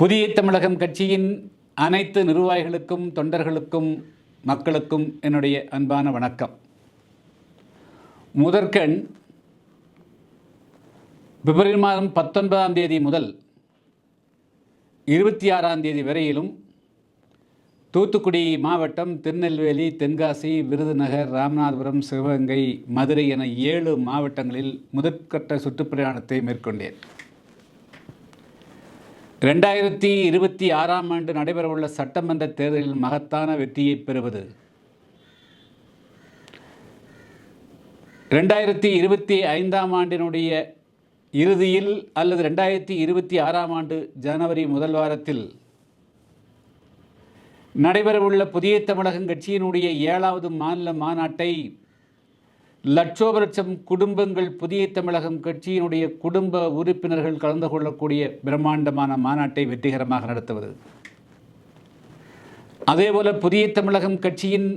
புதிய தமிழகம் கட்சியின் அனைத்து நிர்வாகிகளுக்கும் தொண்டர்களுக்கும் மக்களுக்கும் என்னுடைய அன்பான வணக்கம். முதற்கண் பிப்ரவரி மாதம் பத்தொன்பதாம் தேதி முதல் இருபத்தி ஆறாம் தேதி வரையிலும் தூத்துக்குடி மாவட்டம் திருநெல்வேலி தென்காசி விருதுநகர் ராமநாதபுரம் சிவகங்கை மதுரை என ஏழு மாவட்டங்களில் முதற்கட்ட சுற்றுப்பிரயாணத்தை மேற்கொண்டேன். ரெண்டாயிரத்தி இருபத்தி ஆறாம் ஆண்டு நடைபெறவுள்ள சட்டமன்ற தேர்தலில் மகத்தான வெற்றியை பெறுவது. ரெண்டாயிரத்தி இருபத்தி ஐந்தாம் ஆண்டினுடைய இறுதியில் அல்லது ரெண்டாயிரத்தி இருபத்தி ஆறாம் ஆண்டு ஜனவரி முதல் வாரத்தில் நடைபெறவுள்ள புதிய தமிழகம் கட்சியினுடைய ஏழாவது மாநில மாநாட்டை லட்சோப லட்சம் குடும்பங்கள் புதிய தமிழகம் கட்சியினுடைய குடும்ப உறுப்பினர்கள் கலந்து கொள்ளக்கூடிய பிரம்மாண்டமான மாநாட்டை வெற்றிகரமாக நடத்துவது. அதேபோல புதிய தமிழகம் கட்சியின்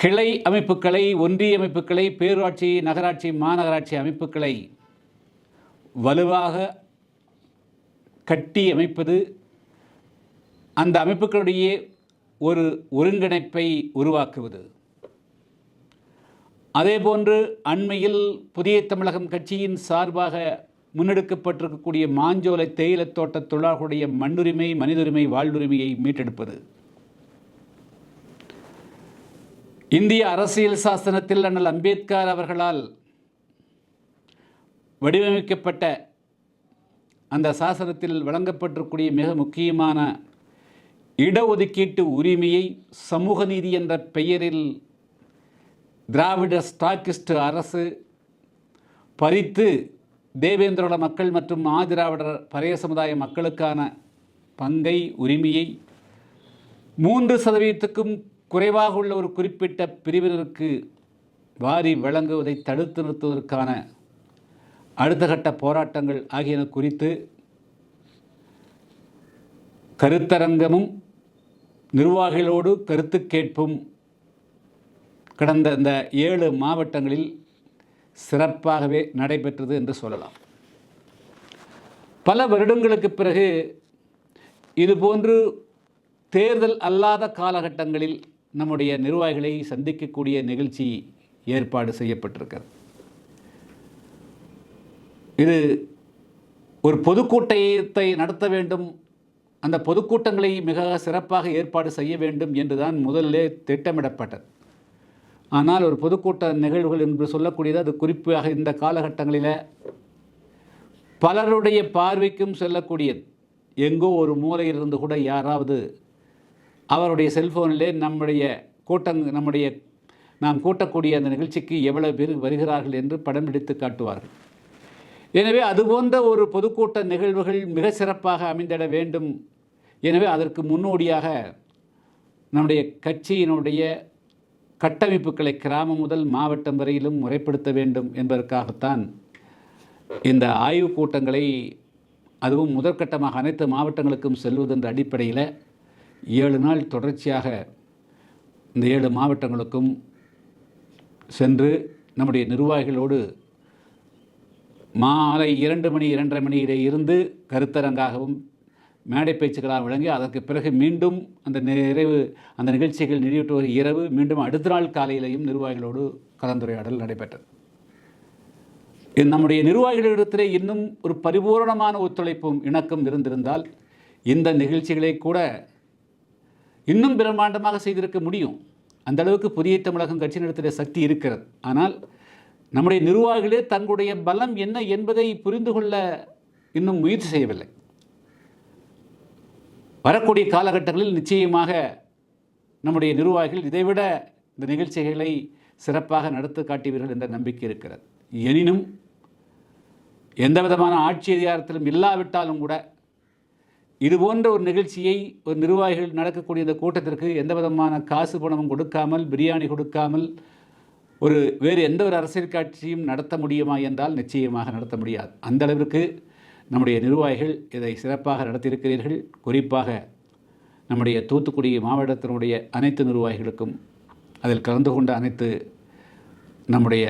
கிளை அமைப்புகளை ஒன்றிய அமைப்புகளை பேரூராட்சி நகராட்சி மாநகராட்சி அமைப்புகளை வலுவாக கட்டி அமைப்பது அந்த அமைப்புகளுடைய ஒரு ஒருங்கிணைப்பை உருவாக்குவது. அதேபோன்று அண்மையில் புதிய தமிழகம் கட்சியின் சார்பாக முன்னெடுக்கப்பட்டிருக்கக்கூடிய மாஞ்சோலை தேயிலத் தோட்ட தொழிலாளர்களுடைய மண்ணுரிமை மனிதுரிமை வாழ்வுரிமையை மீட்டெடுப்பது. இந்திய அரசியல் சாசனத்தில் அண்ணல் அம்பேத்கர் அவர்களால் வடிவமைக்கப்பட்ட அந்த சாசனத்தில் வழங்கப்பட்டிருக்கூடிய மிக முக்கியமான இடஒதுக்கீட்டு உரிமையை சமூக நீதி என்ற பெயரில் திராவிட ஸ்டாக்கிஸ்ட் அரசு பறித்து தேவேந்திரோட மக்கள் மற்றும் ஆதிராவிடர் பழைய சமுதாய மக்களுக்கான பங்கை உரிமையை மூன்று சதவீதத்துக்கும் குறைவாக உள்ள ஒரு குறிப்பிட்ட பிரிவினருக்கு வாரி வழங்குவதை தடுத்து நிறுத்துவதற்கான அடுத்த கட்ட போராட்டங்கள் ஆகியன குறித்து கருத்தரங்கமும் நிர்வாகிகளோடு கருத்து கேட்பும் கடந்த இந்த ஏழு மாவட்டங்களில் சிறப்பாகவே நடைபெற்றது என்று சொல்லலாம். பல வருடங்களுக்கு பிறகு இதுபோன்று தேர்தல் அல்லாத காலகட்டங்களில் நம்முடைய நிர்வாகிகளை சந்திக்கக்கூடிய நிகழ்ச்சி ஏற்பாடு செய்யப்பட்டிருக்கிறது. இது ஒரு பொதுக்கூட்டத்தை நடத்த வேண்டும். அந்த பொதுக்கூட்டங்களை மிக சிறப்பாக ஏற்பாடு செய்ய வேண்டும் என்றுதான் முதலிலே திட்டமிடப்பட்டது. ஆனால் ஒரு பொதுக்கூட்ட நிகழ்வுகள் என்று சொல்லக்கூடியது அது குறிப்பாக இந்த காலகட்டங்களில் பலருடைய பார்வைக்கும் செல்லக்கூடியது. எங்கோ ஒரு மூலையில் இருந்து கூட யாராவது அவருடைய செல்ஃபோனிலே நம்முடைய கூட்டங் நம்முடைய நாம் கூட்டக்கூடிய அந்த நிகழ்ச்சிக்கு எவ்வளவு பேர் வருகிறார்கள் என்று படம் பிடித்து காட்டுவார்கள். எனவே அதுபோன்ற ஒரு பொதுக்கூட்ட நிகழ்வுகள் மிக சிறப்பாக அமைந்திட வேண்டும். எனவே அதற்கு முன்னோடியாக நம்முடைய கட்சியினுடைய கட்டமைப்புகளை கிராமம் முதல் மாவட்டம் வரையிலும் முறைப்படுத்த வேண்டும் என்பதற்காகத்தான் இந்த ஆய்வுக் கூட்டங்களை அதுவும் முதற்கட்டமாக அனைத்து மாவட்டங்களுக்கும் செல்வதென்ற அடிப்படையில் ஏழு நாள் தொடர்ச்சியாக இந்த ஏழு மாவட்டங்களுக்கும் சென்று நம்முடைய நிர்வாகிகளோடு மாலை இரண்டு மணி இரண்டரை மணியிலே இருந்து கருத்தரங்காகவும் மேடை பேச்சுக்களாக விளங்கி அதற்கு பிறகு மீண்டும் அந்த நிறைவு அந்த நிகழ்ச்சிகள் நிறைவேற்றுவது இரவு மீண்டும் அடுத்த நாள் காலையிலையும் நிர்வாகிகளோடு கலந்துரையாடல் நடைபெற்றது. இது நம்முடைய நிர்வாகிகளிடத்திலே இன்னும் ஒரு பரிபூரணமான ஒத்துழைப்பும் இணக்கம் இருந்திருந்தால் இந்த நிகழ்ச்சிகளை கூட இன்னும் பிரம்மாண்டமாக செய்திருக்க முடியும். அந்த அளவுக்கு புதிய தமிழகம் கட்சியினிடத்தில் சக்தி இருக்கிறது. ஆனால் நம்முடைய நிர்வாகிகளே தங்களுடைய பலம் என்ன என்பதை புரிந்து கொள்ள இன்னும் முயற்சி செய்யவில்லை. வரக்கூடிய காலகட்டங்களில் நிச்சயமாக நம்முடைய நிர்வாகிகள் இதைவிட இந்த நிகழ்ச்சிகளை சிறப்பாக நடத்த காட்டுவீர்கள் என்ற நம்பிக்கை இருக்கிறது. எனினும் எந்த விதமான ஆட்சி அதிகாரத்திலும் இல்லாவிட்டாலும் கூட இது போன்ற ஒரு நிகழ்ச்சியை ஒரு நிர்வாகிகள் நடக்கக்கூடிய இந்த கூட்டத்திற்கு எந்த விதமான காசு பணமும் கொடுக்காமல் பிரியாணி கொடுக்காமல் ஒரு வேறு எந்த ஒரு அரசியல் காட்சியும் நடத்த முடியுமா என்றால் நிச்சயமாக நடத்த முடியாது. அந்தளவிற்கு நம்முடைய நிர்வாகிகள் இதை சிறப்பாக நடத்தியிருக்கிறீர்கள். குறிப்பாக நம்முடைய தூத்துக்குடி மாவட்டத்தினுடைய அனைத்து நிர்வாகிகளுக்கும் அதில் கலந்து கொண்ட அனைத்து நம்முடைய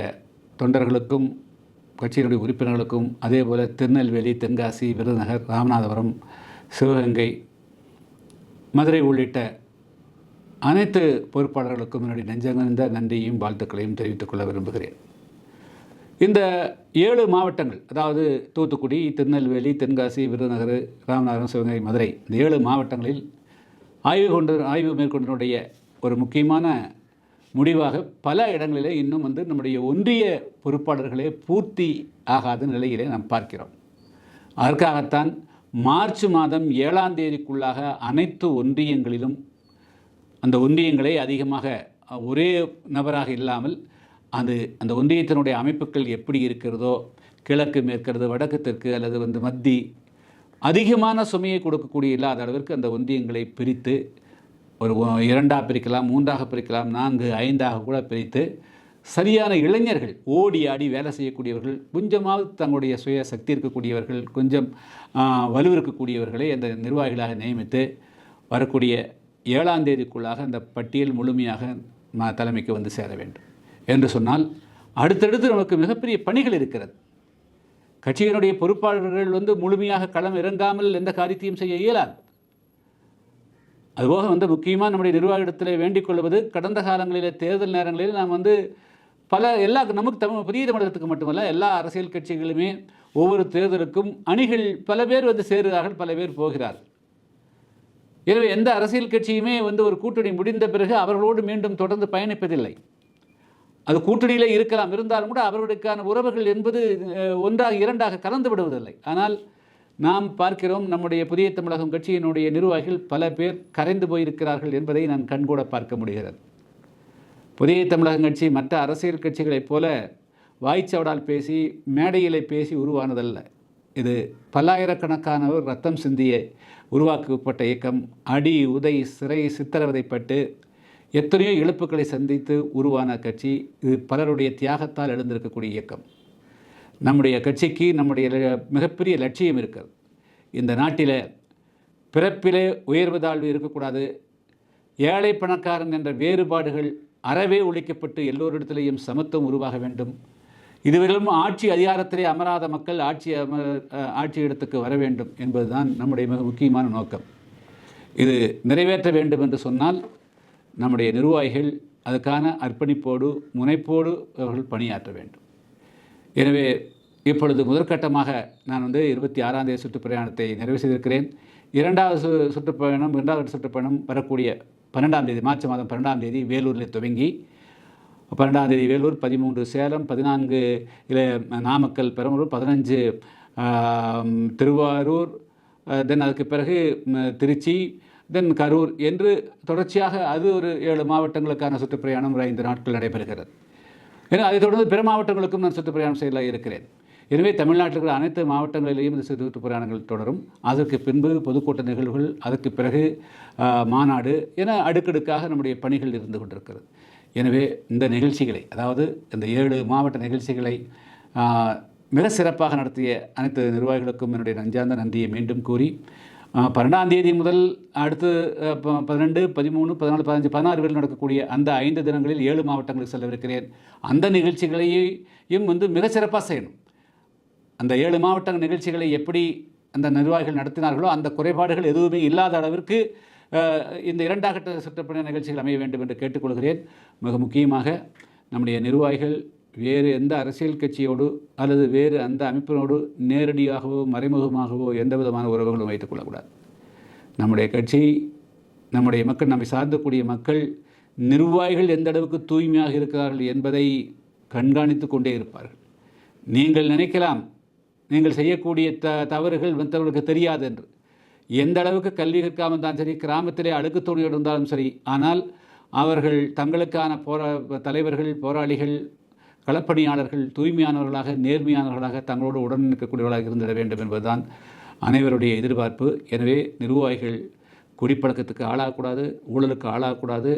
தொண்டர்களுக்கும் கட்சியினுடைய உறுப்பினர்களுக்கும் அதே போல் திருநெல்வேலி தென்காசி விருதுநகர் ராமநாதபுரம் சிவகங்கை மதுரை உள்ளிட்ட அனைத்து பொறுப்பாளர்களுக்கும் என்னுடைய நெஞ்சங்கந்த நன்றியும் வாழ்த்துக்களையும் தெரிவித்துக் கொள்ள விரும்புகிறேன். இந்த ஏழு மாவட்டங்கள் அதாவது தூத்துக்குடி திருநெல்வேலி தென்காசி விருதுநகர் ராமநாதபுரம் சிவகங்கை மதுரை இந்த ஏழு மாவட்டங்களில் ஆய்வு கொண்டு ஆய்வு மேற்கொண்டனுடைய ஒரு முக்கியமான முடிவாக பல இடங்களிலே இன்னும் வந்து நம்முடைய ஒன்றிய பொறுப்பாளர்களே பூர்த்தி ஆகாத நிலையிலே நாம் பார்க்கிறோம். அதற்காகத்தான் மார்ச் மாதம் ஏழாம் தேதிக்குள்ளாக அனைத்து ஒன்றியங்களிலும் அந்த ஒன்றியங்களை அதிகமாக ஒரே நபராக இல்லாமல் அது அந்த ஒன்றியத்தினுடைய அமைப்புகள் எப்படி இருக்கிறதோ கிழக்கு மேற்கிறது வடக்கு தெற்கு அல்லது வந்து மத்தி அதிகமான சுமையை கொடுக்கக்கூடிய இல்லாத அளவிற்கு அந்த ஒன்றியங்களை பிரித்து ஒரு இரண்டாக பிரிக்கலாம் மூன்றாக பிரிக்கலாம் நான்கு ஐந்தாக கூட பிரித்து சரியான இளைஞர்கள் ஓடி ஆடி வேலை செய்யக்கூடியவர்கள் கொஞ்சமாவது தங்களுடைய சுய சக்தி இருக்கக்கூடியவர்கள் கொஞ்சம் வலுவிருக்கக்கூடியவர்களை அந்த நிர்வாகிகளாக நியமித்து வரக்கூடிய ஏழாம் தேதிக்குள்ளாக அந்த பட்டியல் முழுமையாக தலைமைக்கு வந்து சேர வேண்டும். என்று சொன்னால் அடுத்தடுத்து நமக்கு மிகப்பெரிய பணிகள் இருக்கிறது. கட்சியினுடைய பொறுப்பாளர்கள் வந்து முழுமையாக களம் இறங்காமல் எந்த காரியத்தையும் செய்ய இயலாது. அதுபோக வந்து முக்கியமாக நம்முடைய நிர்வாகத்தில் வேண்டிக் கொள்வது கடந்த காலங்களில் தேர்தல் நேரங்களில் நாம் வந்து பல எல்லா நமக்கு தமிழ் புதிய தமிழகத்துக்கு மட்டுமல்ல எல்லா அரசியல் கட்சிகளுமே ஒவ்வொரு தேர்தலுக்கும் அணிகள் பல பேர் வந்து சேருகிறார்கள் பல பேர் போகிறார்கள். எனவே எந்த அரசியல் கட்சியுமே வந்து ஒரு கூட்டணி முடிந்த பிறகு அவர்களோடு மீண்டும் தொடர்ந்து பயணிப்பதில்லை. அது கூட்டணியில் இருக்கலாம் இருந்தாலும் கூட அவர்களுக்கான உறவுகள் என்பது ஒன்றாக இரண்டாக கலந்து விடுவதில்லை. ஆனால் நாம் பார்க்கிறோம் நம்முடைய புதிய தமிழகம் கட்சியினுடைய நிர்வாகிகள் பல பேர் கரைந்து போயிருக்கிறார்கள் என்பதை நான் கண்கூட பார்க்க முடிகிறது. புதிய தமிழகம் கட்சி மற்ற அரசியல் கட்சிகளைப் போல வாய்ச்சவடால் பேசி மேடையிலே பேசி உருவானதல்ல. இது பல்லாயிரக்கணக்கானவர் ரத்தம் சிந்திய உருவாக்கப்பட்ட இயக்கம். அடி உதை சிறை சித்திரவதைப்பட்டு எத்தனையோ இழப்புகளை சந்தித்து உருவான கட்சி இது பலருடைய தியாகத்தால் எழுந்திருக்கக்கூடிய இயக்கம். நம்முடைய கட்சிக்கு நம்முடைய மிகப்பெரிய லட்சியம் இருக்கிறது. இந்த நாட்டில் பிறப்பிலே உயர்வு தாழ்வு இருக்கக்கூடாது. ஏழை பணக்காரன் என்ற வேறுபாடுகள் அறவே ஒழிக்கப்பட்டு எல்லோரிடத்திலேயும் சமத்துவம் உருவாக வேண்டும். இதுவரையிலும் ஆட்சி அதிகாரத்திலே அமராத மக்கள் ஆட்சி அம ஆட்சி இடத்துக்கு வர வேண்டும் என்பதுதான் நம்முடைய மிக முக்கியமான நோக்கம். இது நிறைவேற்ற வேண்டும் என்று சொன்னால் நம்முடைய நிர்வாகிகள் அதுக்கான அர்ப்பணிப்போடு முனைப்போடு அவர்கள் பணியாற்ற வேண்டும். எனவே இப்பொழுது முதற்கட்டமாக நான் வந்து இருபத்தி ஆறாம் தேதி சுற்றுப்பிரயாணத்தை நிறைவு செய்திருக்கிறேன். இரண்டாவது சு சுற்றுப்பயணம் இரண்டாவது சுற்றுப்பயணம் வரக்கூடிய பன்னெண்டாம் தேதி மார்ச் மாதம் பன்னெண்டாம் தேதி வேலூரில் துவங்கி பன்னெண்டாம் தேதி வேலூர் பதிமூன்று சேலம் பதினான்கு இல நாமக்கல் பெரம்பலூர் பதினஞ்சு திருவாரூர் தென் அதுக்கு பிறகு திருச்சி தென் கரூர் என்று தொடர்ச்சியாக அது ஒரு ஏழு மாவட்டங்களுக்கான சுற்றுப்பிரயாணம் ஒரு ஐந்து நாட்கள் நடைபெறுகிறது. ஏன்னா அதைத் தொடர்ந்து பிற மாவட்டங்களுக்கும் நான் சுற்றுப்பிரயாணம் செய்ய இருக்கிறேன். எனவே தமிழ்நாட்டில் இருக்கிற அனைத்து மாவட்டங்களிலேயும் இந்த சுற்றுப்பிரயாணங்கள் தொடரும். அதற்கு பின்பு பொதுக்கூட்ட நிகழ்வுகள் அதற்கு பிறகு மாநாடு என அடுக்கடுக்காக நம்முடைய பணிகள் இருந்து கொண்டிருக்கிறது. எனவே இந்த நிகழ்ச்சிகளை அதாவது இந்த ஏழு மாவட்ட நிகழ்ச்சிகளை மிக சிறப்பாக நடத்திய அனைத்து நிர்வாகிகளுக்கும் என்னுடைய நஞ்சார்ந்த நன்றியை மீண்டும் கூறி பன்னெண்டாம் தேதி முதல் அடுத்து ப- பதினெண்டு பதிமூணு பதினாலு பதினஞ்சு பதினாறு வரையில் நடக்கக்கூடிய அந்த ஐந்து தினங்களில் ஏழு மாவட்டங்களுக்கு செல்லவிருக்கிறேன். அந்த நிகழ்ச்சிகளையும் வந்து மிக சிறப்பாக செய்யணும். அந்த ஏழு மாவட்ட நிகழ்ச்சிகளை எப்படி அந்த நிர்வாகிகள் நடத்தினார்களோ அந்த குறைபாடுகள் எதுவுமே இல்லாத அளவிற்கு இந்த இரண்டாக கட்ட நிகழ்ச்சிகள் அமைய வேண்டும் என்று கேட்டுக்கொள்கிறேன். மிக முக்கியமாக நம்முடைய நிர்வாகிகள் வேறு எந்த அரசியல் கட்சியோடு அல்லது வேறு அந்த அமைப்பினோடு நேரடியாகவோ மறைமுகமாகவோ எந்த விதமான உறவுகளும் வைத்துக் கொள்ளக்கூடாது. நம்முடைய கட்சி நம்முடைய மக்கள் நம்மை சார்ந்தக்கூடிய மக்கள் நிர்வாகிகள் எந்த அளவுக்கு தூய்மையாக இருக்கிறார்கள் என்பதை கண்காணித்து கொண்டே இருப்பார்கள். நீங்கள் நினைக்கலாம் நீங்கள் செய்யக்கூடிய த தவறுகள் மற்றவர்களுக்கு தெரியாது என்று. எந்த அளவுக்கு கல்வி கற்காமல் தான் சரி கிராமத்திலே அழுக்குத்தோடு இருந்தாலும் சரி ஆனால் அவர்கள் தங்களுக்கான போரா தலைவர்கள் போராளிகள் களப்பணியாளர்கள் தூய்மையானவர்களாக நேர்மையானவர்களாக தங்களோடு உடன் நிற்கக்கூடியவர்களாக இருந்திட வேண்டும் என்பதுதான் அனைவருடைய எதிர்பார்ப்பு. எனவே நிர்வாகிகள் குடிப்பழக்கத்துக்கு ஆளாகக்கூடாது ஊழலுக்கு ஆளாகக்கூடாது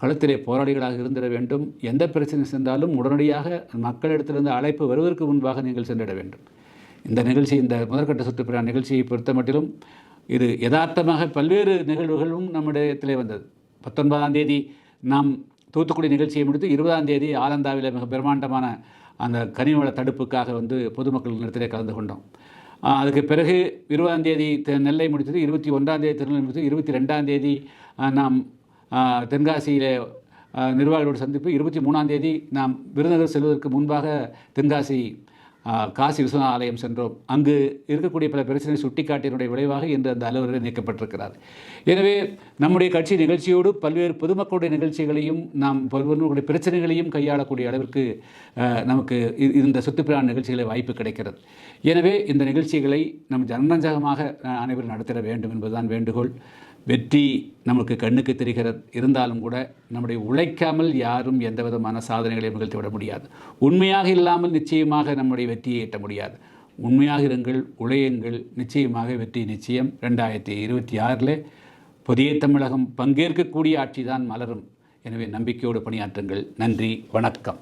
களத்திலே போராளிகளாக இருந்திட வேண்டும். எந்த பிரச்சனை சென்றாலும் உடனடியாக மக்களிடத்திலிருந்து அழைப்பு வருவதற்கு முன்பாக நீங்கள் சென்றிட வேண்டும். இந்த நிகழ்ச்சி இந்த முதற்கட்ட சுற்றுப்பிரயாண நிகழ்ச்சியை பொறுத்த மட்டிலும் இது யதார்த்தமாக பல்வேறு நிகழ்வுகளும் நம்மிடத்திலே வந்தது. பத்தொன்பதாம் தேதி நாம் தூத்துக்குடி நிகழ்ச்சியை முடித்து இருபதாம் தேதி ஆலந்தாவில் மிக பிரம்மாண்டமான அந்த கனிவள தடுப்புக்காக வந்து பொதுமக்கள் இடத்திலே கலந்து கொண்டோம். அதுக்கு பிறகு இருபதாம் தேதி நெல்லை முடித்தது இருபத்தி ஒன்றாம் தேதி திருநெல்வேலி முடித்தது இருபத்தி ரெண்டாம் தேதி நாம் தென்காசியில் நிர்வாகிகளோடு சந்திப்பு இருபத்தி மூணாம் தேதி நாம் விருதுநகர் செல்வதற்கு முன்பாக தென்காசி காசி விஸ்வநாத ஆலயம் சென்றோம். அங்கு இருக்கக்கூடிய பல பிரச்சனை சுட்டிக்காட்டினுடைய விளைவாக இன்று அந்த அலுவலர் நீக்கப்பட்டிருக்கிறார். எனவே நம்முடைய கட்சி நிகழ்ச்சியோடு பல்வேறு பொதுமக்களுடைய நிகழ்ச்சிகளையும் நாம் பல்வேறு பிரச்சனைகளையும் கையாளக்கூடிய அளவிற்கு நமக்கு இந்த சுற்றுப்பிரான் நிகழ்ச்சிகளை வாய்ப்பு கிடைக்கிறது. எனவே இந்த நிகழ்ச்சிகளை நம் ஜனரஞ்சகமாக அனைவரும் நடத்திட வேண்டும் என்பதுதான் வேண்டுகோள். வெற்றி நமக்கு கண்ணுக்கு தெரிகிறது இருந்தாலும் கூட நம்முடைய உழைக்காமல் யாரும் எந்த விதமான சாதனைகளையும் நிகழ்த்திவிட முடியாது. உண்மையாக இல்லாமல் நிச்சயமாக நம்முடைய வெற்றியை எட்ட முடியாது. உண்மையாக இருங்கள் உழையுங்கள். நிச்சயமாக வெற்றி நிச்சயம். ரெண்டாயிரத்தி இருபத்தி ஆறில் புதிய தமிழகம் பங்கேற்கக்கூடிய ஆட்சி தான் மலரும். எனவே நம்பிக்கையோடு பணியாற்றுங்கள். நன்றி. வணக்கம்.